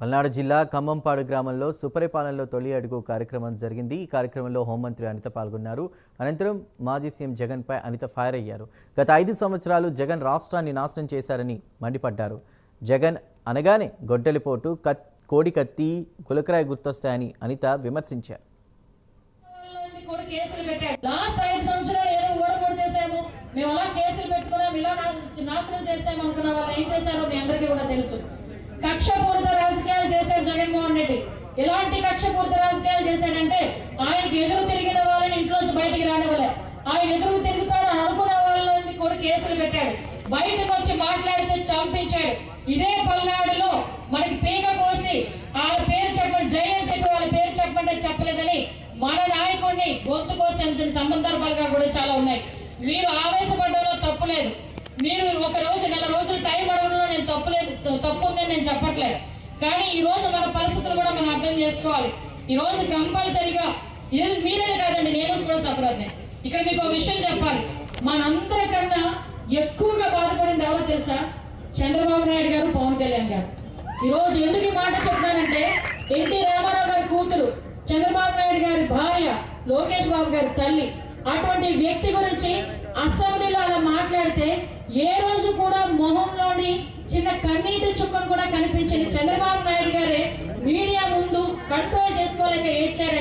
పల్నాడు జిల్లా ఖమ్మంపాడు గ్రామంలో సుపరిపాలనలో తొలి అడుగు కార్యక్రమం జరిగింది. ఈ కార్యక్రమంలో హోంమంత్రి అనిత పాల్గొన్నారు. అనంతరం మాజీ సీఎం జగన్పై అనిత ఫైర్ అయ్యారు. గత ఐదు సంవత్సరాలు జగన్ రాష్ట్రాన్ని నాశనం చేశారని మండిపడ్డారు. జగన్ అనగానే గొడ్డలిపోటు కత్ కోడి కత్తి గులకరాయి గుర్తొస్తాయని అనిత విమర్శించారు. మేము అలా కేసులు పెట్టుకున్నాం. ఇలా నాశనం చేసాము అనుకున్న వాళ్ళు ఏం చేశారో మీ అందరికీ కూడా తెలుసు. ఎలాంటి కక్షపూరిత రాజకీయాలు చేశాడంటే ఆయనకి ఎదురు తిరిగిన వాళ్ళని ఇంట్లోంచి బయటికి రానివ్వలే. ఆయన ఎదురు తిరుగుతాడు అని అనుకున్న వాళ్ళని కూడా కేసులు పెట్టాడు. బయటకు వచ్చి మాట్లాడితే చంపించాడు. ఇదే పల్నాడులో మనకి పీక కోసి వాళ్ళ పేరు చెప్పండి జై అని చెప్పి వాళ్ళ పేరు చెప్పండి చెప్పలేదని మన నాయకుడిని గొంతు కోసి సందర్భాలుగా కూడా చాలా ఉన్నాయి. మీరు ఆవేశపడడంలో తప్పు లేదు. మీరు ఒక రోజు కానీ ఈ రోజు మన పరిస్థితులు కూడా మనం అర్థం చేసుకోవాలి. ఈ రోజు కంపల్సరిగా ఇది మీరే కాదండి నేను కూడా సఫర్ ఇక్కడ మీకు ఒక విషయం చెప్పాలి. మనందరికన్నా ఎక్కువగా బాధపడింది ఎవరో తెలుసా? చంద్రబాబు నాయుడు గారు పవన్ కళ్యాణ్ గారు. ఈ రోజు ఎందుకు ఈ మాట చెప్తానంటే ఎన్టీ రామారావు గారి కూతురు చంద్రబాబు నాయుడు గారి భార్య లోకేష్ బాబు గారి తల్లి అటువంటి వ్యక్తి గురించి అసెంబ్లీలో అలా మాట్లాడితే ఏ రోజు కూడా మొహంలోని చిన్న కన్నీటి చుక్కను కూడా కనిపించింది చంద్రబాబు ఏడ్చారు